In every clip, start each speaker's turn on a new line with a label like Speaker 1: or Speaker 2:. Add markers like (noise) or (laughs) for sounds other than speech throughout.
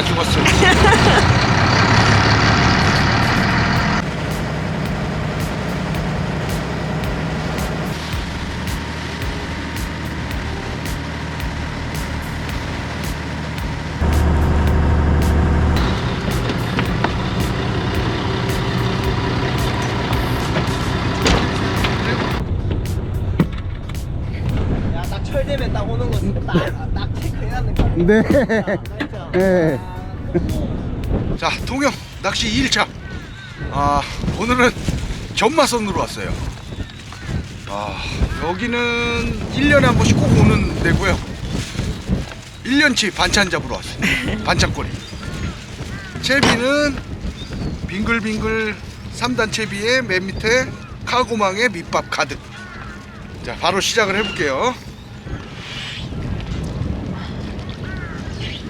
Speaker 1: 다 죽었어.
Speaker 2: 야, 딱 철되면 딱 오는 거 딱, 딱 체크해놨는 거.
Speaker 3: 네.
Speaker 2: 맞죠?
Speaker 3: 네.
Speaker 1: 자, 통영 낚시 2일차. 아, 오늘은 전마선으로 왔어요. 아, 여기는 1년에 한 번씩 꼭 오는 데고요. 1년치 반찬 잡으러 왔어요. (laughs) 반찬거리. 채비는 빙글빙글 3단 채비에 맨 밑에 카고망에 밑밥 가득. 자, 바로 시작을 해볼게요.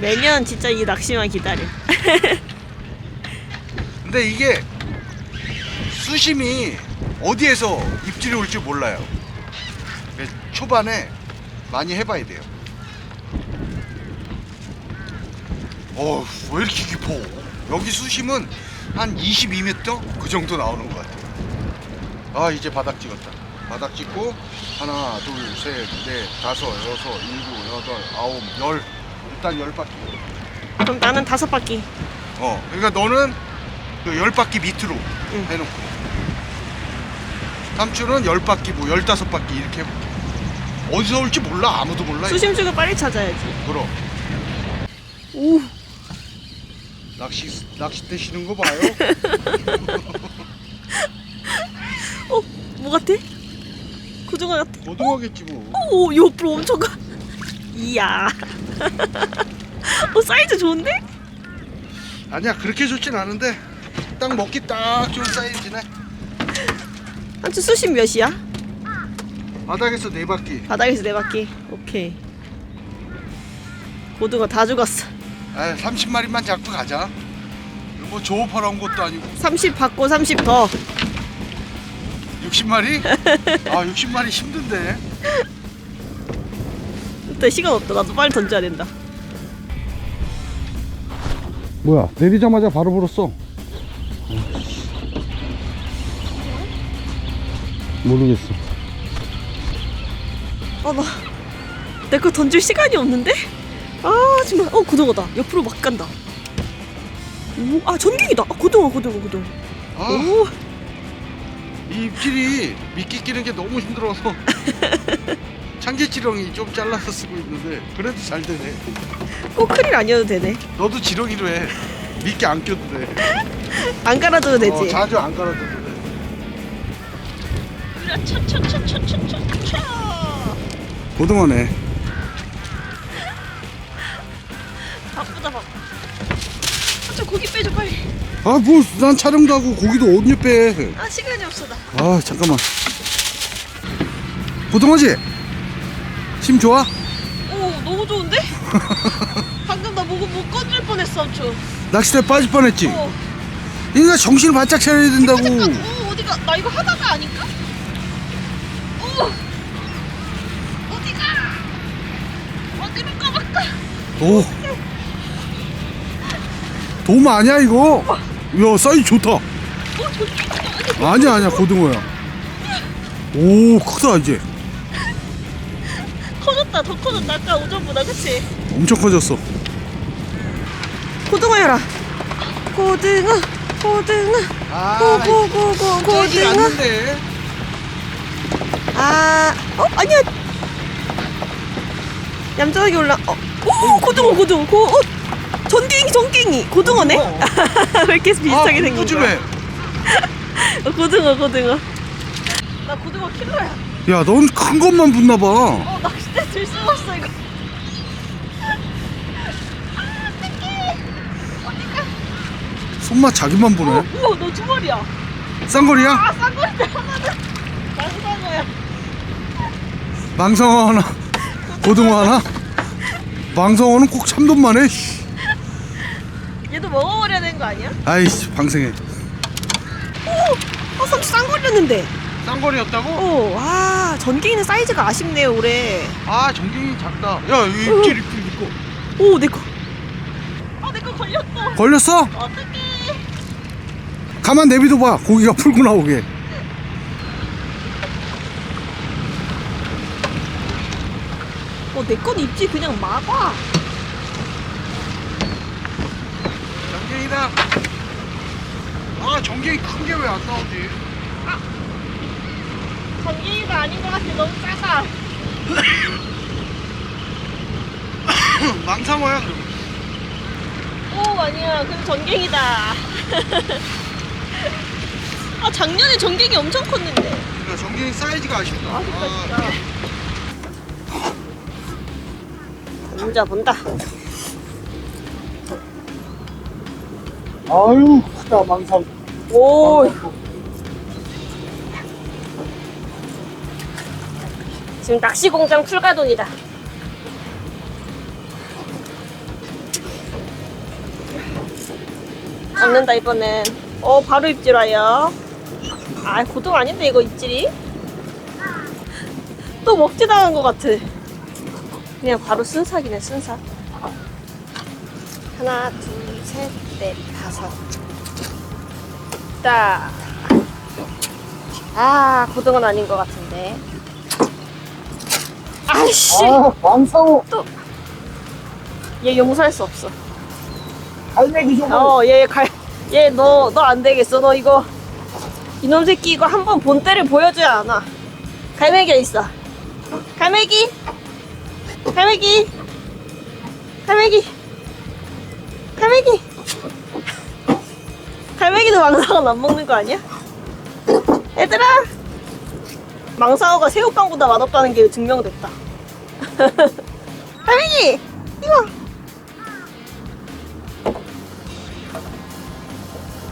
Speaker 4: 매년 진짜 이 낚시만 기다려. (laughs)
Speaker 1: 근데 이게 수심이 어디에서 입질이 올지 몰라요. 그래서 초반에 많이 해봐야 돼요. 어, 왜 이렇게 깊어? 여기 수심은 한 22m 그 정도 나오는 것 같아요. 아, 이제 바닥 찍었다. 바닥 찍고 하나, 둘, 셋, 넷, 다섯, 여섯, 일곱, 여덟, 아홉, 열. 일단 열 바퀴.
Speaker 4: 그럼 나는 다섯 바퀴.
Speaker 1: 어, 그러니까 너는 그열 바퀴 밑으로
Speaker 4: 응.
Speaker 1: 해놓고 삼촌은 열 바퀴 뭐 열다섯 바퀴 이렇게 해볼게. 어디서 올지 몰라 아무도 몰라. 이거.
Speaker 4: 수심축을 빨리 찾아야지.
Speaker 1: 그럼
Speaker 4: 오,
Speaker 1: 낚시 낚싯대 쉬는 거 봐요. (laughs)
Speaker 4: 어, 뭐 같아? 고등어 같아.
Speaker 1: 고등어겠지 뭐.
Speaker 4: 오, 옆으로 엄청 가. 이야. 어, 사이즈 좋은데?
Speaker 1: 아니야 그렇게 좋진 않은데 딱 먹기 딱 좋은 사이즈네.
Speaker 4: 한치 수심 몇이야?
Speaker 1: 바닥에서 네 바퀴.
Speaker 4: 바닥에서 네 바퀴. 오케이. 고등어 다 죽었어.
Speaker 1: 아, 30마리만 잡고 가자. 뭐 조업하러 온 것도 아니고
Speaker 4: 30 받고 30 더.
Speaker 1: 60마리? 아 60마리 힘든데.
Speaker 4: 일단 시간 없다. 나도 빨리 던져야 된다.
Speaker 3: 뭐야? 내리자마자 바로 불었어. 모르겠어.
Speaker 4: 아, 나. 내 거 던질 시간이 없는데? 아, 정말. 어, 고등어다. 옆으로 막 간다. 오, 아, 전갱이다. 아, 고등어, 고등어, 고등어.
Speaker 1: 아.
Speaker 4: 오,
Speaker 1: 이 입질이 미끼 끼는 게 너무 힘들어서 (laughs) 참깨지렁이 좀 잘라서 쓰고 있는데 그래도 잘 되네
Speaker 4: 꼭 크릴 아니어도 되네.
Speaker 1: 너도 지렁이로 해 미끼 안 껴도 돼
Speaker 4: 안 깔아줘도 되지.
Speaker 1: 어, 자주 안 깔아도 돼 고등어네
Speaker 4: 바쁘다, 바빠. 아, 저 고기 빼줘, 빨리.
Speaker 1: 아 뭐 난 촬영도 하고 고기도 언제 빼아
Speaker 4: 아, 시간이 없어, 나.
Speaker 1: 잠깐만 고등어지? 힘 좋아?
Speaker 4: 오, 너무 좋은데? (laughs) 방금 나 보고 못 건질 뻔했어, 삼촌.
Speaker 1: 낚싯대 빠질 뻔했지?
Speaker 4: 어.
Speaker 1: 그러니까 정신을 바짝 차려야 된다고
Speaker 4: 잠깐, 오, 어디가? 나 이거 하다가 아닌가? 오! 어디가? 어디로 까봤다.
Speaker 1: 도 도움 아니야 이거 야 사이즈 좋다
Speaker 4: 어, 저기?
Speaker 1: 아니야 아니야 고등어야 오 크다 이제
Speaker 4: 더 커졌다. 아까 오전보다, 그치?
Speaker 1: 엄청 커졌어
Speaker 4: 고등어여라. 고등어, 고등어, 고고고고 고등어.
Speaker 1: 않는데
Speaker 4: 아, 어 아니야. 얌전하게 올라. 어, 오 고등어 고등어 고. 어, 전갱이 전갱이 고등어네. (laughs) 왜 이렇게 비슷하게 생긴 거야? (laughs) 어, 고등어 고등어. 나 고등어 킬러야.
Speaker 1: 야 넌 큰 것만 붙나 봐
Speaker 4: 어 낚싯대 들 없어 이거.
Speaker 1: 손맛 자기만 보네
Speaker 4: 어, 우와 너 두 마리야.
Speaker 1: 쌍거리야?
Speaker 4: 아 쌍거리대 하나는. 나수상어야.
Speaker 1: 망성어 하나 고등어 하나 망성어는 꼭 참돔만 해 씨.
Speaker 4: 얘도 먹어버려야 되는 거 아니야?
Speaker 1: 아이씨 방생해
Speaker 4: 어 삼촌 쌍거리였는데.
Speaker 1: 쌍거리였다고?
Speaker 4: 어, 아 전갱이는 사이즈가 아쉽네요 올해.
Speaker 1: 아 전갱이 작다 야이 입질 입질 이거
Speaker 4: 오, 내 거. 아, 내 거 걸렸어.
Speaker 1: 걸렸어?
Speaker 4: 어떡해.
Speaker 1: 가만 내비둬 봐. 고기가 풀고 나오게.
Speaker 4: 어, 내 건 입지 그냥 막아.
Speaker 5: 정갱이다. 아 정갱이 큰 게 왜 안 나오지?
Speaker 4: 전갱이가 아닌 것 같아. 너무 작아. (coughs)
Speaker 5: 망상어야 그럼.
Speaker 4: 오, 아니야. 그럼 전갱이다. (laughs) 아, 작년에 전갱이 엄청 컸는데.
Speaker 5: 그러니까 정갱이 사이즈가 아쉽다.
Speaker 4: 아, 진짜,
Speaker 5: 아,
Speaker 4: 진짜. 문자 본다.
Speaker 1: 아유, 크다, 망상.
Speaker 4: 오. 지금 낚시 공장 출가돈이다. 잡는다 이번엔. 어 바로 입질 와요. 아 고등 아닌데 이거 입질이? 또 먹지 당한 것 같아. 그냥 바로 순삭이네 순삭. 하나 둘셋넷 다섯. 딱. 아, 고등어는 아닌 것 같은데. 아이씨!
Speaker 1: 아, 망상어.
Speaker 4: 얘 용서할 수 없어.
Speaker 1: 갈매기 좀.
Speaker 4: 어, 얘 갈, 얘 너, 너 안 되겠어. 너 이거, 이놈 새끼 이거 한 번 본때를 보여줘야 하나. 갈매기가 있어. 갈매기! 갈매기! 갈매기! 갈매기! 갈매기도 망상어 안 먹는 거 아니야? 얘들아! 망상어가 새우깡보다 맛없다는 게 증명됐다. 갈매기! 이거!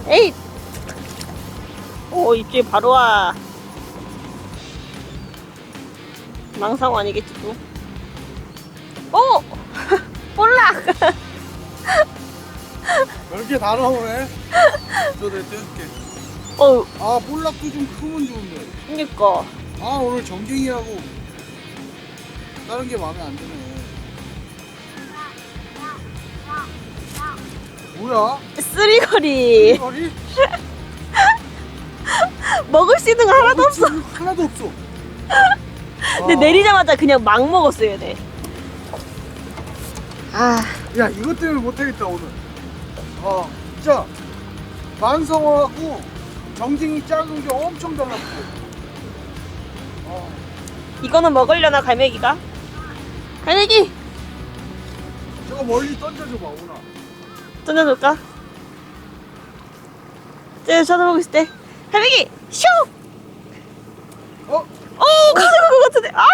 Speaker 4: 에이! 오, 입질 바로 와. 망상어 아니겠지, 또. 오! 볼락!
Speaker 1: 별게 다 나오네. 저 내가 떼줄게.
Speaker 4: 어,
Speaker 1: 아, 볼락도 좀 크면 좋은데.
Speaker 4: 그니까.
Speaker 1: 아, 오늘 정갱이하고 다른 게 마음에 안 드네. 뭐야?
Speaker 4: 쓰리거리.
Speaker 1: 머리? (laughs)
Speaker 4: 먹을 수 있는 거 하나도 없어.
Speaker 1: 하나도 없어. (laughs)
Speaker 4: 근데 내리자마자 그냥 막 먹었어요, 얘네. 아,
Speaker 1: 야, 이것 때문에 못하겠다, 오늘. 아, 진짜. 만성어하고 정갱이 작은 게 엄청 달랐어. 아,
Speaker 4: 이거는 먹으려나, 갈매기가? 갈매기!
Speaker 1: 저거 멀리 던져줘봐, 오나.
Speaker 4: 던져줄까? 쟤 쳐다보고 있을 때. 갈매기! 슉!
Speaker 1: 어?
Speaker 4: 오, 가져간 것 같은데. 아!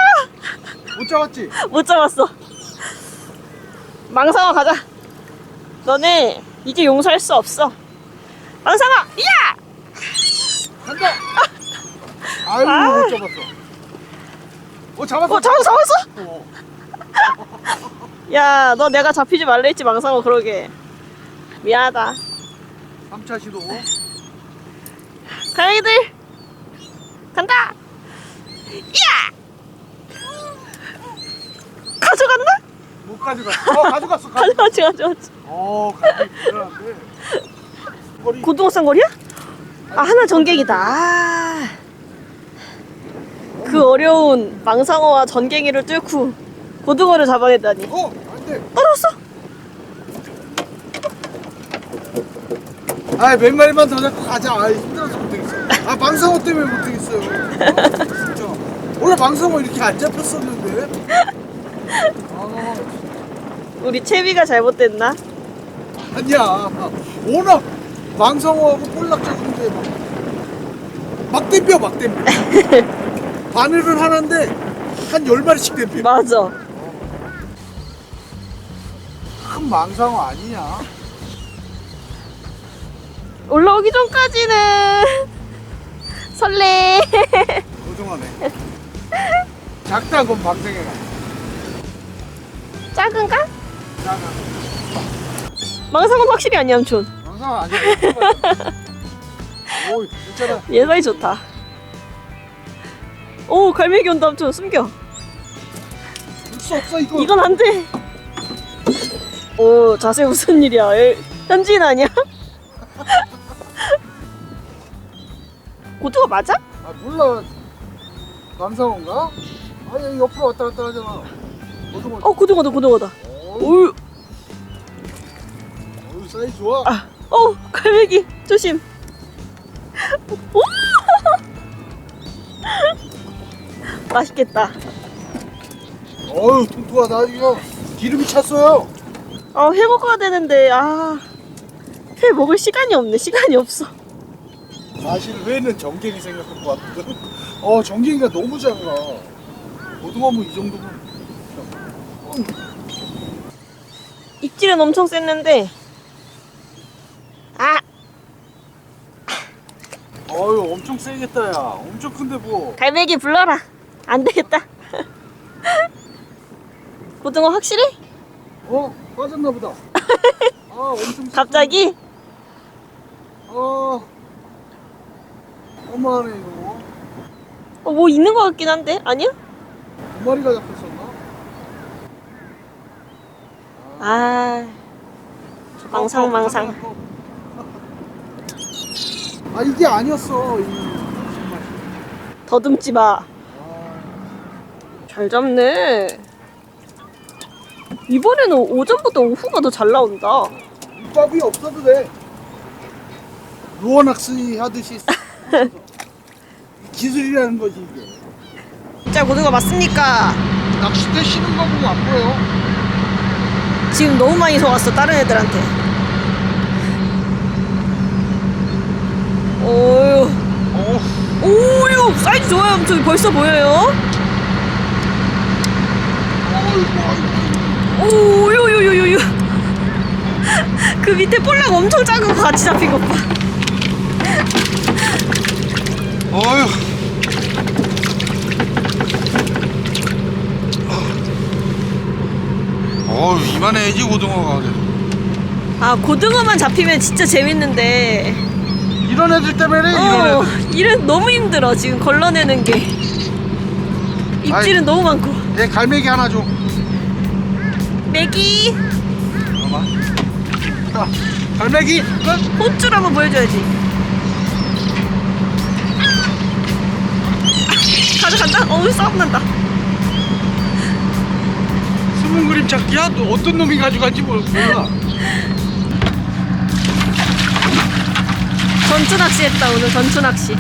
Speaker 1: 못 잡았지?
Speaker 4: 못 잡았어. 망상아 가자. 너네 이제 용서할 수 없어. 망상아, 야!
Speaker 1: 간다! 아유,
Speaker 4: 아.
Speaker 1: 못 잡았어. 어, 잡았어.
Speaker 4: 어, 잡았어, 잡았어.
Speaker 1: 어.
Speaker 4: 야, 너 내가 잡히지 말라 했지 망상아 그러게. 미안하다.
Speaker 1: 3차 시도.
Speaker 4: 가영이들 간다. 야! 가져갔나?
Speaker 1: 못 가져갔어. 어, 가져갔어. 가져갔어.
Speaker 4: 가져갔지, 가져갔지.
Speaker 1: 어, 가져갔어. 대단한데. 머리.
Speaker 4: 고등어 쌍 거리야? 아 하나 전갱이다. 아. 그 어려운 망상어와 전갱이를 뚫고 고등어를 잡아내다니.
Speaker 1: 어, 안 돼.
Speaker 4: 떨었어?
Speaker 1: 아, 몇 마리만 더 잡고 가자. 아, 힘들어서 못하겠어. 아, 망상어 때문에 못하겠어요. 아, 진짜. 원래 망상어 이렇게 안 잡혔었는데. 아,
Speaker 4: 우리 채비가 잘못됐나?
Speaker 1: 아니야. 워낙 망상어하고 볼락 잡는데 막, 막 댐벼, 막 댐벼. (laughs) 바늘을 하는데 한 열 마리씩 댐벼.
Speaker 4: 맞아.
Speaker 1: 큰 망상어 아니냐?
Speaker 4: 올라오기 전까지는 (laughs) 설레.
Speaker 1: 고등어네. (laughs) 작다, 그건 방생해가.
Speaker 4: 작은가?
Speaker 1: 작아.
Speaker 4: 망상은 확실히 아니야, 삼촌.
Speaker 1: 망상어 아니야. 오, 괜찮아.
Speaker 4: 예사이 좋다. 오, 갈매기 온다, 삼촌. 숨겨.
Speaker 1: 줄수 없어, 이거.
Speaker 4: 이건 안 돼. 오 자세 무슨 일이야? 에, 현진 아니야? (laughs) 고등어 맞아?
Speaker 3: 아 몰라 망상어인가? 아니 옆으로 왔다 갔다 하잖아 고등어
Speaker 4: 어 고등어다 고등어다.
Speaker 3: 어이
Speaker 4: 오,
Speaker 3: 어이 사이즈 좋아
Speaker 4: 아, 어 갈매기 조심. 오! 맛있겠다.
Speaker 3: 어유 통통하다. 이거 기름이 찼어요.
Speaker 4: 아, 회 먹어야 되는데, 아. 회 먹을 시간이 없네, 시간이 없어.
Speaker 3: 사실 회는 정갱이 생각할 것 같거든. 어 정갱이가 너무 작아. 고등어면 이 정도면.
Speaker 4: 입질은 엄청 셌는데, 아,
Speaker 3: 어유 엄청 세겠다 야. 엄청 큰데 뭐.
Speaker 4: 갈매기 불러라. 안 되겠다. (laughs) 고등어 확실해?
Speaker 3: 어? 빠졌나 보다 (laughs) 아 엄청
Speaker 4: 갑자기?
Speaker 3: 아 어마하네 이거
Speaker 4: 어, 뭐 있는 것 같긴 한데, 아니야?
Speaker 3: 두 마리가 잡혔었나?
Speaker 4: 아, 망상 망상.
Speaker 3: 아 이게 아니었어 이
Speaker 4: 더듬지 마.
Speaker 3: 아,
Speaker 4: 잘 잡네. 이번에는 오전보다 오후가 더 잘 나온다.
Speaker 3: 밑밥이 없어도 돼 루어 낚시 하듯이 (laughs) 기술이라는 거지 이게
Speaker 4: 진짜 고등어 맞습니까?
Speaker 1: 낚싯대 쉬는 거 보면 안 보여.
Speaker 4: 지금 너무 많이 속았어 다른 애들한테. 오유,
Speaker 1: 어,
Speaker 4: 오유 사이즈 좋아요. 저기 벌써 보여요. 오유유유유유. 그 밑에 볼락 엄청 작은 거 같이 잡힌 것 봐.
Speaker 1: 어휴. 어휴, 이만해야지 고등어가.
Speaker 4: 아 고등어만 잡히면 진짜 재밌는데.
Speaker 3: 이런 애들 때문에 이런
Speaker 4: 어,
Speaker 3: 애들
Speaker 4: 일은 너무 힘들어 지금 걸러내는 게. 입질은
Speaker 1: 아이.
Speaker 4: 너무 많고.
Speaker 1: 내 갈매기 하나 줘.
Speaker 4: 메기
Speaker 1: 봐봐. 자, 갈매기. 끝.
Speaker 4: 혼줄 한번 보여줘야지. 가자 간다. 어우 싸움 난다.
Speaker 1: 숨은 그림 찾기야? 또 어떤 놈이 가져간지 몰- 몰라.
Speaker 4: 전투 낚시 했다 오늘 전투 낚시.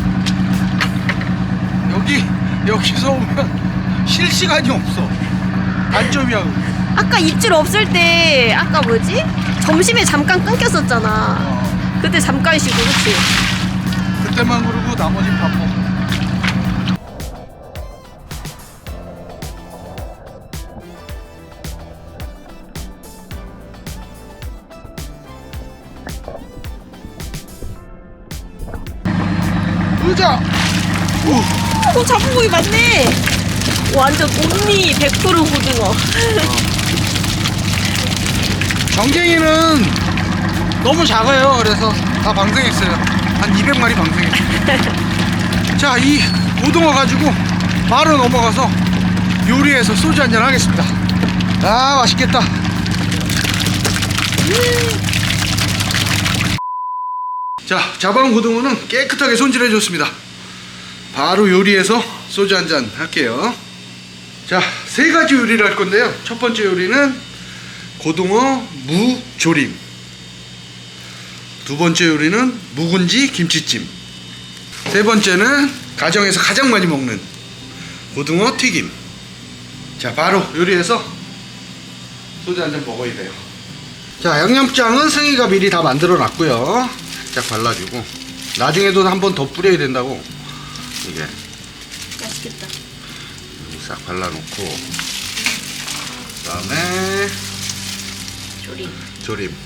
Speaker 1: 여기 여기서 오면 (laughs) 쉴 시간이 없어. 단점이야. 그거.
Speaker 4: 아까 입질 없을 때 아까 뭐지? 점심에 잠깐 끊겼었잖아.
Speaker 1: 어,
Speaker 4: 그때 잠깐 쉬고 그치?
Speaker 1: 그때만 그러고 나머지 밥 먹고. 의자. 오.
Speaker 4: 어 잡은 고기 맞네. 완전 온리 100% 고등어.
Speaker 1: 정갱이는 너무 작아요. 그래서 다 방생했어요. 한 200마리 방생했어요. (laughs) 자, 이 고등어 가지고 바로 넘어가서 요리해서 소주 한잔 하겠습니다. 아, 맛있겠다. 자, 잡아온 고등어는 깨끗하게 손질해 줬습니다. 바로 요리해서 소주 한잔 할게요. 자, 세 가지 요리를 할 건데요. 첫 번째 요리는 고등어 무 조림. 두 번째 요리는 묵은지 김치찜. 세 번째는 가정에서 가장 많이 먹는 고등어 튀김. 자, 바로 요리해서 소주 한 잔 먹어야 돼요. 자, 양념장은 승희가 미리 다 만들어 놨고요. 살짝 발라주고. 나중에도 한 번 더 뿌려야 된다고. 이게
Speaker 4: 맛있겠다.
Speaker 1: 싹 발라놓고. 그 다음에
Speaker 4: 조림.
Speaker 1: 조림.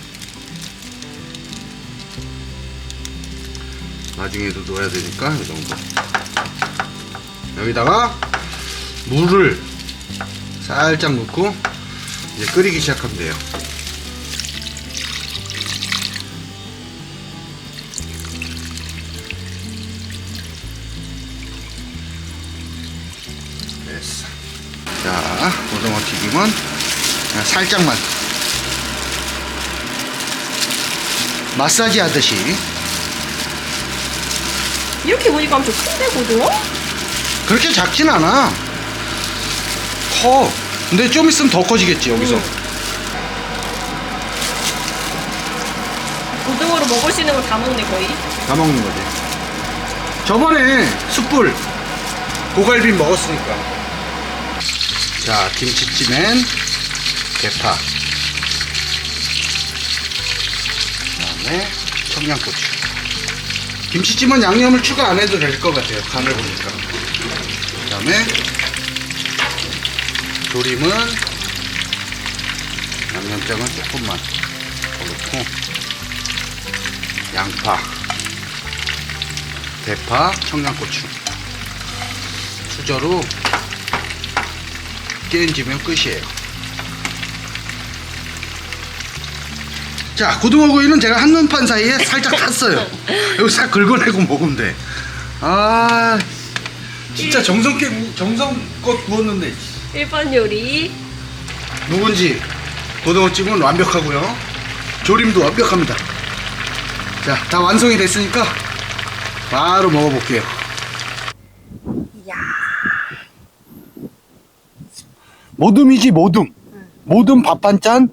Speaker 1: 나중에도 넣어야 되니까 이 정도. 여기다가 물을 살짝 넣고 이제 끓이기 시작하면 돼요. 됐어. 자 고등어 튀김은 살짝만 마사지 하듯이
Speaker 4: 이렇게 보니까 엄청 큰데 고등어?
Speaker 1: 그렇게 작진 않아. 커. 근데 좀 있으면 더 커지겠지 여기서.
Speaker 4: 음. 고등어로 먹을 수 있는 걸 다 먹네 거의.
Speaker 1: 다 먹는 거지. 저번에 숯불 고갈비 먹었으니까. 자 김치찜엔 대파. 다음에 청양고추. 김치찜은 양념을 추가 안 해도 될 것 같아요. 간을 보니까. 그 다음에 조림은 양념장은 조금만 더 넣고 양파. 대파, 청양고추 수저로 깨인지면 끝이에요 자 고등어구이는 제가 한눈판 사이에 살짝 탔어요. (laughs) 여기 싹 긁어내고 먹으면 돼아 진짜 정성껏 정성껏 구웠는데.
Speaker 4: 일반 요리.
Speaker 1: 누군지 고등어찜은 완벽하고요. 조림도 완벽합니다. 자 다 완성이 됐으니까 바로 먹어볼게요.
Speaker 4: 야.
Speaker 1: 모듬이지 모듬 모듬 밥한잔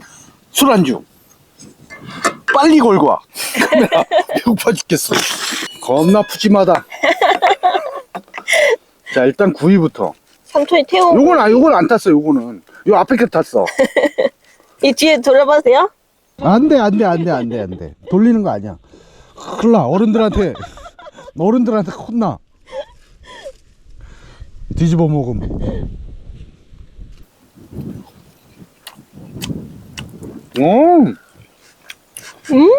Speaker 1: 술안주 빨리 걸고 와. (laughs) 배고파 죽겠어. 겁나 푸짐하다. 자 일단 구이부터.
Speaker 4: 삼촌이 태워.
Speaker 1: 요건 아 요건 안 탔어 요거는. 요 앞에 게 탔어.
Speaker 4: 이 뒤에 돌아봐도 돼요?
Speaker 1: 안 돼 안 돼 안 돼 안 돼 안 돼. 돌리는 거 아니야. 큰일 나. 어른들한테 어른들한테 혼나. 뒤집어 먹음. 오
Speaker 4: 음.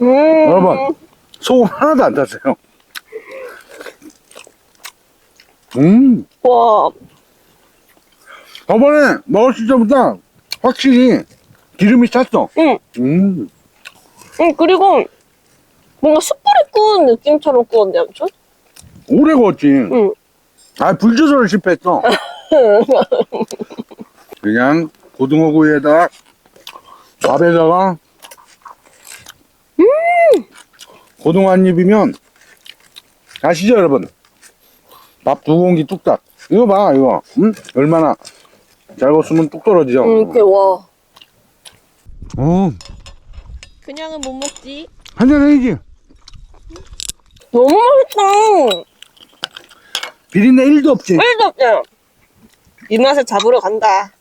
Speaker 1: 여러분 소금 하나도 안 탔어요 음
Speaker 4: 와.
Speaker 1: 저번에 먹었을 때보다 확실히 기름이 찼어
Speaker 4: 응.
Speaker 1: 음
Speaker 4: 응 그리고 뭔가 숯불에 구운 느낌처럼 구웠는데 삼촌?
Speaker 1: 오래 구웠지
Speaker 4: 응.
Speaker 1: 아 불조절을 실패했어 (laughs) 그냥 고등어구이에다가 밥에다가 고등어 한 입이면 아시죠 여러분 밥 두 공기 뚝딱 이거 봐 이거 응? 얼마나 잘 구웠으면 뚝 떨어지죠
Speaker 4: 응, 그 와.
Speaker 1: 어
Speaker 4: 그냥은 못 먹지.
Speaker 1: 한잔 해야지
Speaker 4: 너무 맛있다.
Speaker 1: 비린내 1도 없지
Speaker 4: 1도 없죠. 이 맛을 잡으러 간다.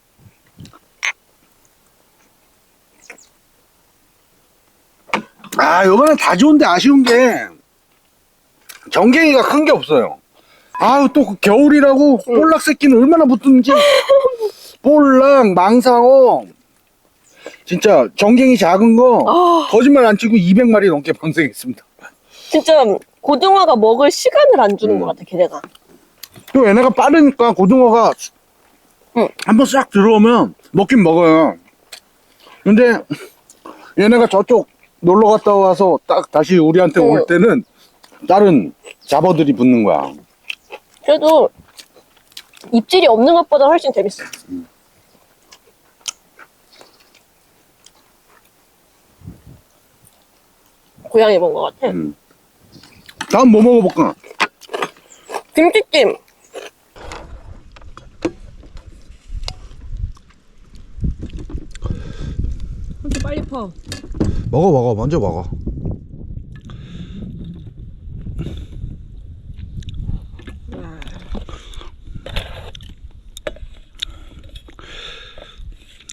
Speaker 1: 아, 요번엔 다 좋은데 아쉬운 게 정갱이가 큰 게 없어요. 아우 또그 겨울이라고 볼락 새끼는 얼마나 붙는지 (laughs) 볼락, 망상어 진짜 정갱이 작은 거
Speaker 4: 아.
Speaker 1: 거짓말 안 치고 200마리 넘게 방생했습니다.
Speaker 4: 진짜 고등어가 먹을 시간을 안 주는
Speaker 1: 음.
Speaker 4: 것 같아, 걔네가.
Speaker 1: 또 얘네가 빠르니까 고등어가
Speaker 4: 응.
Speaker 1: 한번 싹 들어오면 먹긴 먹어요. 근데 얘네가 저쪽 놀러 갔다 와서 딱 다시 우리한테 올
Speaker 4: 응.
Speaker 1: 때는 다른 잡어들이 붙는 거야.
Speaker 4: 그래도 입질이 없는 것보다 훨씬 재밌어. 고양이 본것 같아.
Speaker 1: 음. 다음 뭐 먹어볼까?
Speaker 4: 김치찜. 빨리 퍼.
Speaker 1: 먹어 먹어 먼저 먹어.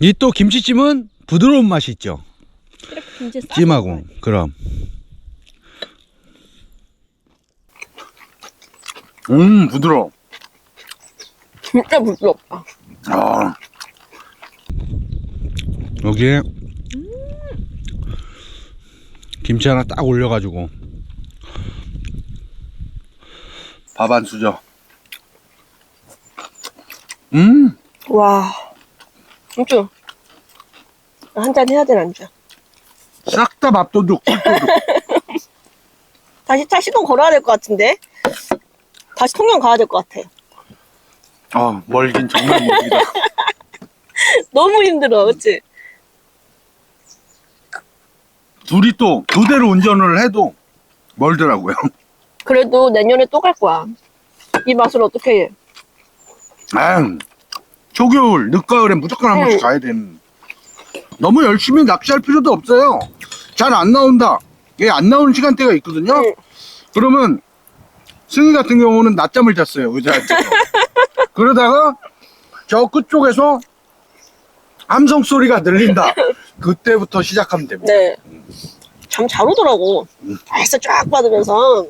Speaker 1: 이 또 김치찜은 부드러운 맛이 있죠. 찜하고 그럼. 음 부드러워.
Speaker 4: 진짜 부드럽다.
Speaker 1: 아 여기에 김치 하나 딱 올려가지고 밥한 수저. 음
Speaker 4: 와. 삼촌. 한잔 해야 되는 안주야.
Speaker 1: 싹다 밥도둑. (laughs)
Speaker 4: 다시 차 시동 걸어야 될 것 같은데? 다시 통영 가야 될 것 같아.
Speaker 1: 아 멀긴 정말 멀기다. (laughs)
Speaker 4: 너무 힘들어, 그치?
Speaker 1: 둘이 또 교대로 운전을 해도 멀더라고요. (laughs)
Speaker 6: 그래도 내년에 또 갈 거야. 이 맛을 어떻게 해?
Speaker 1: 아, 초겨울, 늦가을에 무조건 한 번씩
Speaker 6: 응.
Speaker 1: 가야 되는. 너무 열심히 낚시할 필요도 없어요. 잘 안 나온다. 얘 안 나오는 시간대가 있거든요.
Speaker 6: 응.
Speaker 1: 그러면 승희 같은 경우는 낮잠을 잤어요. 의자에서. (laughs) 그러다가 저 끝쪽에서 함성 소리가 들린다. (laughs) 그때부터 시작하면 됩니다.
Speaker 6: 네. 잠 잘 오더라고. 햇살 쫙 받으면서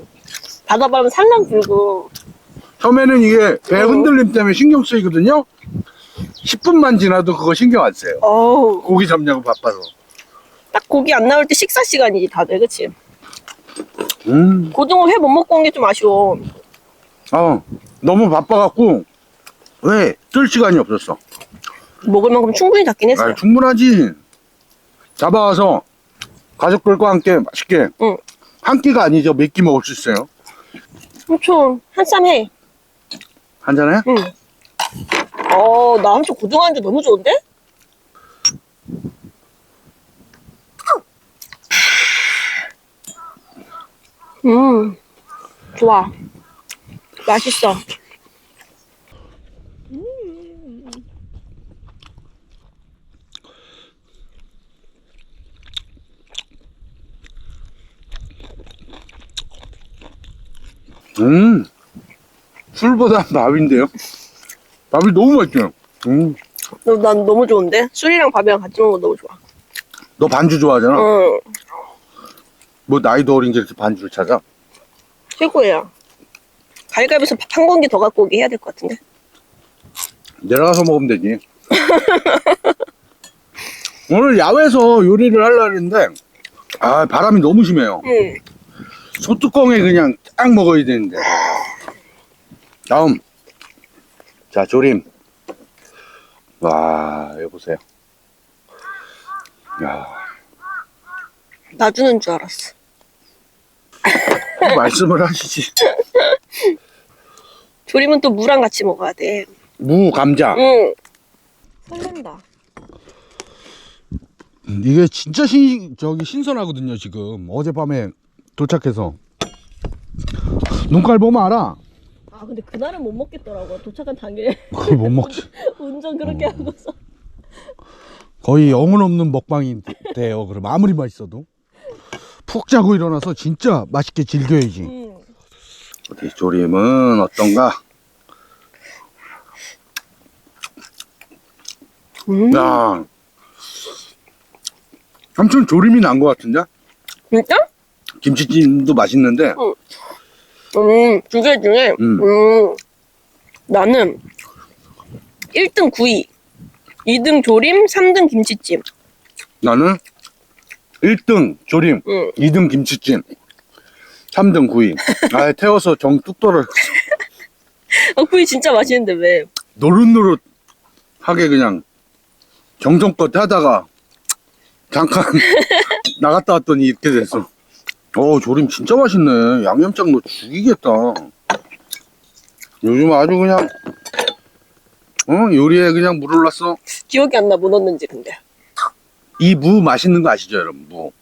Speaker 6: 바다 바람 살랑 불고.
Speaker 1: 처음에는 이게 배
Speaker 6: 응.
Speaker 1: 흔들림 때문에 신경 쓰이거든요. 10분만 지나도 그거 신경 안 써요.
Speaker 6: 어우,
Speaker 1: 고기 잡냐고 바빠서.
Speaker 6: 딱 고기 안 나올 때 식사 시간이지 다들, 그치?
Speaker 1: 음,
Speaker 6: 고등어 회 못 먹고 온 게 좀 아쉬워.
Speaker 1: 어, 너무 바빠갖고 왜 뜰 시간이 없었어.
Speaker 6: 먹을 만큼 충분히 잡긴 했어요.
Speaker 1: 아, 충분하지. 잡아와서 가족들과 함께 맛있게
Speaker 6: 응.
Speaker 1: 한 끼가 아니죠. 몇 끼 먹을 수 있어요.
Speaker 6: 엄청 한쌈 해.
Speaker 1: 한 잔에?
Speaker 6: 응. 어, 나 한쪽 고등어 안주 너무 좋은데? 음, 좋아. 맛있어.
Speaker 1: 음, 술보다 (laughs) 밥인데요. 밥이 너무 맛있죠. 음,
Speaker 6: 너, 난 너무 좋은데? 술이랑 밥이랑 같이 먹는 거 너무 좋아.
Speaker 1: 너 반주 좋아하잖아.
Speaker 6: 응,
Speaker 1: 뭐 나이도 어린 게 이렇게 반주를 찾아?
Speaker 6: 최고예요. 갈갈비에서 밥 한 공기 더 갖고 오게 해야 될 것 같은데?
Speaker 1: 내려가서 먹으면 되지. (laughs) 오늘 야외에서 요리를 하려고 했는데, 아, 바람이 너무 심해요.
Speaker 6: 응.
Speaker 1: 소뚜껑에 그냥 딱 먹어야 되는데. 다음. 자, 조림. 와, 여기 보세요. 야,
Speaker 6: 놔주는 줄 알았어. (laughs)
Speaker 1: 말씀을 하시지.
Speaker 6: 조림은 또 무랑 같이 먹어야 돼.
Speaker 1: 무, 감자.
Speaker 6: 응. 설렌다.
Speaker 1: 이게 진짜 신, 저기 신선하거든요, 지금. 어젯밤에 도착해서. 눈깔 보면 알아.
Speaker 6: 아, 근데 그날은 못 먹겠더라고. 도착한 당일에 (laughs)
Speaker 1: 그걸 못 먹지. (laughs)
Speaker 6: 운전 그렇게
Speaker 1: 어.
Speaker 6: 하고서.
Speaker 1: 거의 영혼 없는 먹방이 돼요. 그럼 아무리 맛있어도. 푹 자고 일어나서 진짜 맛있게 즐겨야지.
Speaker 6: 응.
Speaker 1: 어디 조림은 어떤가?
Speaker 6: 음.
Speaker 1: 야, 삼촌 조림이 난 것 같은데?
Speaker 6: 진짜?
Speaker 1: 김치찜도 맛있는데
Speaker 6: 음, 두개 중에,
Speaker 1: 음.
Speaker 6: 음. 나는 1등 구이, 2등 조림, 3등 김치찜.
Speaker 1: 나는 1등 조림,
Speaker 6: 응.
Speaker 1: 2등 김치찜, 3등 구이. (laughs) 아, 태워서 정 뚝 떨어.
Speaker 6: 아, 구이 진짜 맛있는데 왜?
Speaker 1: 노릇노릇하게 그냥 정성껏 하다가 잠깐 (laughs) 나갔다 왔더니 이렇게 됐어. 어, 조림 진짜 맛있네. 양념장 너 죽이겠다. 요즘 아주 그냥 어 요리에 그냥 물 올랐어.
Speaker 6: 기억이 안 나, 뭐 넣었는지 근데.
Speaker 1: 이 무 맛있는 거 아시죠, 여러분? 무.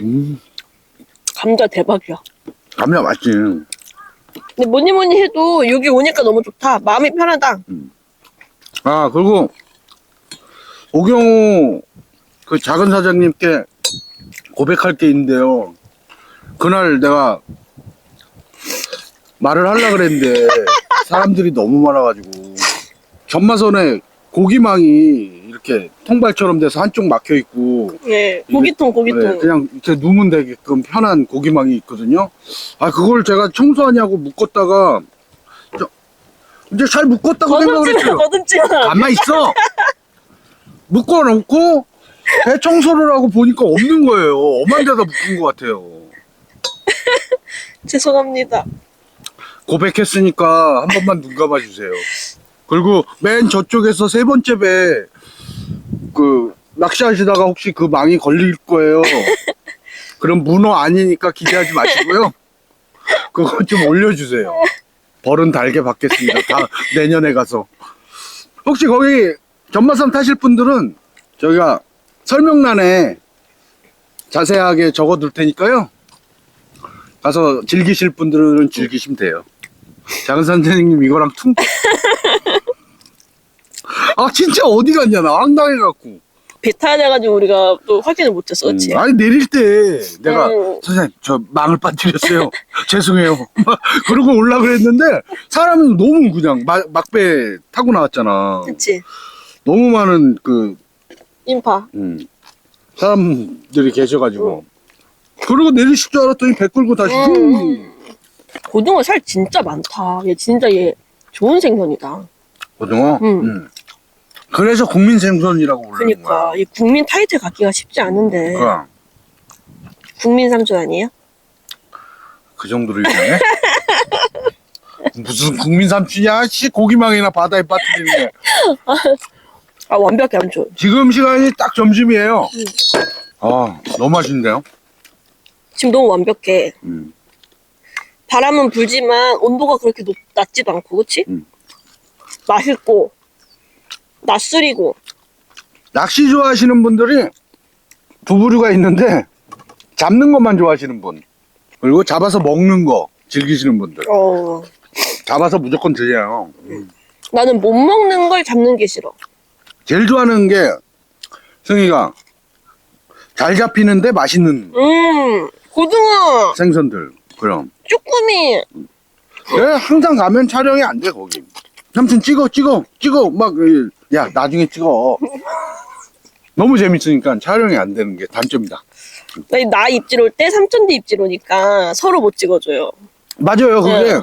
Speaker 1: 음,
Speaker 6: 감자 대박이야.
Speaker 1: 감자 맛있지.
Speaker 6: 근데 뭐니 뭐니 해도 여기 오니까 너무 좋다. 마음이 편하다.
Speaker 1: 아, 그리고 오경호 그 작은 사장님께 고백할 게 있는데요. 그날 내가 말을 하려고 그랬는데 사람들이 너무 많아가지고 전마선에 고기망이 이렇게 통발처럼 돼서 한쪽 막혀 있고
Speaker 6: 예, 고기통, 고기통.
Speaker 1: 네, 그냥 이렇게 누면 되게끔 편한 고기망이 있거든요. 아 그걸 제가 청소하냐고 묶었다가 저, 이제 잘 묶었다고 생각을
Speaker 6: 거듭지 마,
Speaker 1: 했어요.
Speaker 6: 거듭지 마.
Speaker 1: 가만 있어. 묶어놓고 배 청소를 하고 보니까 없는 거예요. 엄한 데다 묶은 것 같아요. (laughs)
Speaker 6: 죄송합니다.
Speaker 1: 고백했으니까 한 번만 눈 감아 주세요. 그리고 맨 저쪽에서 세 번째 배 그 낚시하시다가 혹시 그 망이 걸릴 거예요. (laughs) 그럼 문어 아니니까 기대하지 마시고요. (laughs) 그거 좀 올려주세요. 벌은 달게 받겠습니다. 다 내년에 가서. 혹시 거기 전마선 타실 분들은 저희가 설명란에 자세하게 적어둘 테니까요. 가서 즐기실 분들은 즐기시면 돼요. 장 선생님 이거랑 퉁. (laughs) 아 진짜 어디 갔냐 나 황당해갖고.
Speaker 6: 배 타야 돼가지고 우리가 또 확인을 못했어, 그치?
Speaker 1: 음, 아니 내릴 때 내가
Speaker 6: 음.
Speaker 1: 선생님 저 망을 빠뜨렸어요. (laughs) 죄송해요. 막 (laughs) 그러고 올라 그랬는데 사람이 너무 그냥 막, 막배 타고 나왔잖아.
Speaker 6: 그치?
Speaker 1: 너무 많은 그
Speaker 6: 인파.
Speaker 1: 음, 사람들이 계셔가지고 그러고 내리실 줄 알았더니 배 끌고 다시
Speaker 6: 음.
Speaker 1: 음.
Speaker 6: 고등어 살 진짜 많다. 얘 진짜 얘 좋은 생선이다.
Speaker 1: 고등어.
Speaker 6: 음.
Speaker 1: 음. 그래서 국민 생선이라고 부르는
Speaker 6: 그니까
Speaker 1: 거야.
Speaker 6: 이 국민 타이틀 갖기가 쉽지 않은데
Speaker 1: 그러니까
Speaker 6: 국민 삼촌 아니에요?
Speaker 1: 그 정도로 유명해? (laughs) 무슨 국민 삼촌이야? 씨 고기망이나 바다에 빠뜨리는데 (laughs)
Speaker 6: 아 완벽해 삼촌.
Speaker 1: 지금 시간이 딱 점심이에요.
Speaker 6: 음.
Speaker 1: 아 너무 맛있는데요?
Speaker 6: 지금 너무 완벽해.
Speaker 1: 음.
Speaker 6: 바람은 불지만 온도가 그렇게 높, 낮지도 않고 그치?
Speaker 1: 음.
Speaker 6: 맛있고 낯설이고
Speaker 1: 낚시 좋아하시는 분들이 두 부류가 있는데 잡는 것만 좋아하시는 분 그리고 잡아서 먹는 거 즐기시는 분들
Speaker 6: 어
Speaker 1: 잡아서 무조건 드려요.
Speaker 6: 나는 못 먹는 걸 잡는 게 싫어.
Speaker 1: 제일 좋아하는 게 승희가 잘 잡히는데 맛있는
Speaker 6: 음 고등어,
Speaker 1: 생선들 그럼.
Speaker 6: 쭈꾸미.
Speaker 1: 내가 항상 가면 촬영이 안 돼 거기. 삼촌 찍어 찍어 찍어. 막 야 나중에 찍어. 너무 재밌으니까 촬영이 안 되는 게 단점이다.
Speaker 6: 나, 나 입질 올 때 삼촌도 입질 오니까 서로 못 찍어줘요.
Speaker 1: 맞아요 그게.
Speaker 6: 네.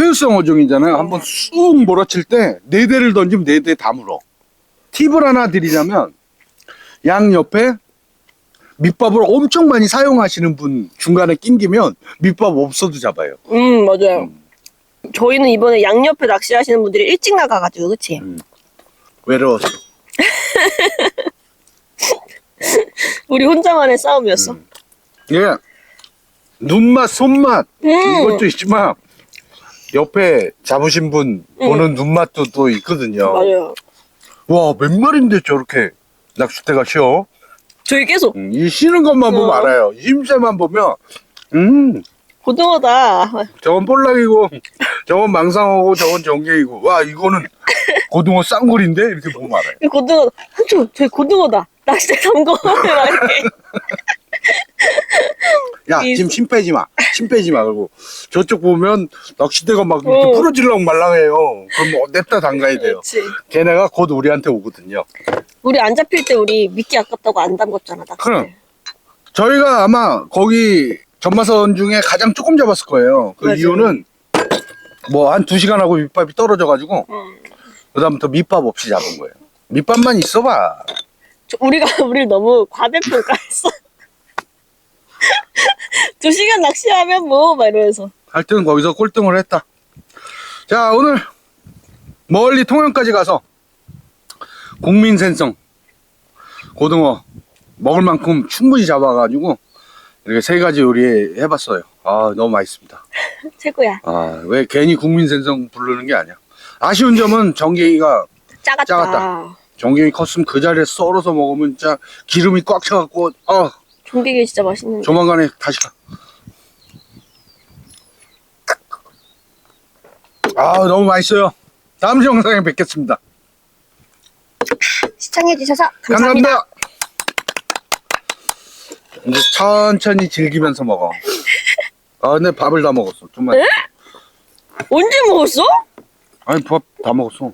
Speaker 1: 회유성 어종이잖아요. 한번 쑥 몰아칠 때 네 대를 던지면 네 대 다 물어 팁을 하나 드리자면 양 옆에 밑밥을 엄청 많이 사용하시는 분 중간에 낑기면 밑밥 없어도 잡아요
Speaker 6: 음 맞아요. 저희는 이번에 양옆에 낚시하시는 분들이 일찍 나가가지고 그치?
Speaker 1: 외로워서 (laughs)
Speaker 6: 우리 혼자만의 싸움이었어. 음.
Speaker 1: 예 눈맛 손맛 이것도 있지만 옆에 잡으신 분 보는 눈맛도 또 있거든요
Speaker 6: 맞아요.
Speaker 1: 와 몇 마리인데 저렇게 낚싯대가 쉬어
Speaker 6: 저희 계속
Speaker 1: 음, 이 쉬는 것만 보면
Speaker 6: 어.
Speaker 1: 알아요 힘새만 보면 음
Speaker 6: 고등어다.
Speaker 1: 저건 볼락이고 저건 망상어고 저건 정갱이고 와 이거는 고등어 쌍골인데 이렇게 보면 알아요
Speaker 6: 이 고등어 삼촌 저희 고등어다. 낚싯대 담궈. 막 이렇게. (laughs)
Speaker 1: 야
Speaker 6: 이-
Speaker 1: 지금 침 빼지 마 침 빼지 마 그리고 저쪽 보면 낚싯대가 막 이렇게
Speaker 6: 어.
Speaker 1: 부러질랑 말랑해요 그럼 뭐 냅다 담가야 돼요
Speaker 6: 그렇지.
Speaker 1: 걔네가 곧 우리한테 오거든요
Speaker 6: 우리 안 잡힐 때 우리 미끼 아깝다고 안 담궜잖아 낚싯대.
Speaker 1: 그럼. 저희가 아마 거기 전마선 중에 가장 조금 잡았을 거예요 그
Speaker 6: 맞아요.
Speaker 1: 이유는 뭐 한 두 시간 하고 밑밥이 떨어져가지고
Speaker 6: 음.
Speaker 1: 그다음부터 밑밥 없이 잡은 거예요 밑밥만 있어봐
Speaker 6: 저- 우리가 (laughs) 우리를 너무 과대평가했어. 두 시간 낚시하면 뭐 막 이러면서.
Speaker 1: 하여튼 거기서 꼴등을 했다. 자, 오늘 멀리 통영까지 가서 국민센성 고등어 먹을 만큼 충분히 잡아가지고 이렇게 세 가지 요리 해봤어요. 아, 너무 맛있습니다. (laughs)
Speaker 6: 최고야.
Speaker 1: 아, 왜 괜히 국민센성 부르는 게 아니야. 아쉬운 점은 정갱이가
Speaker 6: 작았다.
Speaker 1: 작았다. 정갱이 컸으면 그 자리에 썰어서 먹으면 진짜 기름이 꽉 차갖고, 아,
Speaker 6: 종개게 진짜 맛있는데.
Speaker 1: 조만간에 다시 가. 아, 너무 맛있어요. 다음 영상에 뵙겠습니다.
Speaker 6: 시청해주셔서 감사합니다.
Speaker 1: 감사합니다. 이제 천천히 즐기면서 먹어. 아, 근데 밥을 다 먹었어. 정말.
Speaker 6: 언제 먹었어?
Speaker 1: 아니, 밥 다 먹었어.